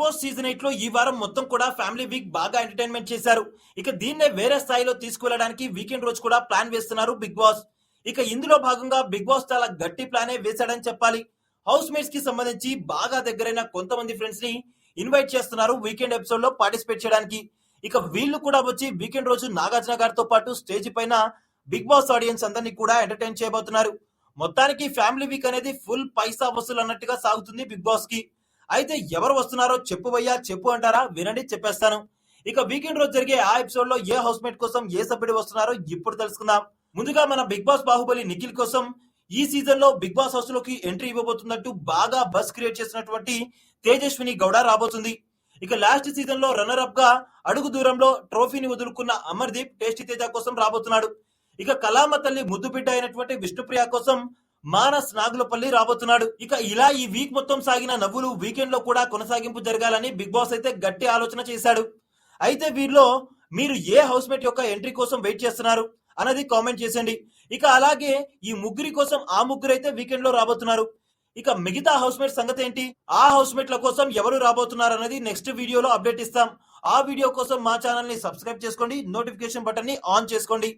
Boss season ఎయిట్లో ఈ వారం మొత్తం కూడా ఫ్యామిలీ వీక్ బాగా ఎంటర్టైన్మెంట్ చేశారు. ఇక దీన్నే వేరే స్థాయిలో తీసుకువెళ్ళడానికి వీకెండ్ రోజు కూడా ప్లాన్ వేస్తున్నారు బిగ్ బాస్. ఇక ఇందులో భాగంగా బిగ్ బాస్ చాలా గట్టి ప్లానే వేశాడని చెప్పాలి. హౌస్ మేట్స్కి సంబంధించి బాగా దగ్గరైన కొంతమంది ఫ్రెండ్స్ని ఇన్వైట్ చేస్తున్నారు వీకెండ్ ఎపిసోడ్లో పార్టిసిపేట్ చేయడానికి. ఇక వీళ్ళు కూడా వచ్చి వీకెండ్ రోజు నాగార్జున గారితో పాటు స్టేజ్ పైన బిగ్ బాస్ ఆడియన్స్ అందరినీ కూడా ఎంటర్టైన్ చేయబోతున్నారు. మొత్తానికి ఫ్యామిలీ వీక్ అనేది ఫుల్ పైసా వసూలు అన్నట్టుగా సాగుతుంది బిగ్ బాస్కి అయితే ఎవరు వస్తున్నారో చెప్పు భయ్యా చెప్పు అంటారా? వినండి చెప్పేస్తాను. ఇక వీకెండ్ రోజు జరిగే ఆ ఎపిసోడ్లో ఏ హౌస్ మేట్ కోసం ఏ సభ్యుడు వస్తున్నారో ఇప్పుడు తెలుసుకుందాం. ముందుగా మన బిగ్ బాస్ బాహుబలి నిఖిల్ కోసం ఈ సీజన్లో బిగ్ బాస్ హౌస్లోకి ఎంట్రీ ఇవ్వబోతున్నట్టు బాగా బస్ క్రియేట్ చేసినటువంటి తేజస్విని గౌడ రాబోతుంది. ఇక లాస్ట్ సీజన్లో రన్నర్ అప్గా అడుగు దూరంలో ట్రోఫీని వదులుకున్న అమర్దీప్ టేస్టీ తేజ కోసం రాబోతున్నాడు. ఇక కళామ తల్లి ముద్దు బిడ్డ అయినటువంటి విష్ణుప్రియ కోసం మానస్ నాగులపల్లి రాబోతున్నాడు. ఇక ఇలా ఈ వీక్ మొత్తం సాగిన నవ్వులు వీకెండ్లో కూడా కొనసాగింపు జరగాలని బిగ్ బాస్ అయితే గట్టి ఆలోచన చేశాడు. అయితే వీరిలో మీరు ఏ హౌస్ మేట్ యొక్క ఎంట్రీ కోసం వెయిట్ చేస్తున్నారు అన్నది కామెంట్ చేసండి ఇక అలాగే ఈ ముగ్గురి కోసం ఆ ముగ్గురు అయితే వీకెండ్లో రాబోతున్నారు. ఇక మిగతా హౌస్ మేట్ సంగతి ఏంటి? ఆ హౌస్ మేట్ల కోసం ఎవరు రాబోతున్నారు అనేది నెక్స్ట్ వీడియోలో అప్డేట్ ఇస్తాం. ఆ వీడియో కోసం మా ఛానల్ని సబ్స్క్రైబ్ చేసుకోండి. నోటిఫికేషన్ బటన్ని ఆన్ చేసుకోండి.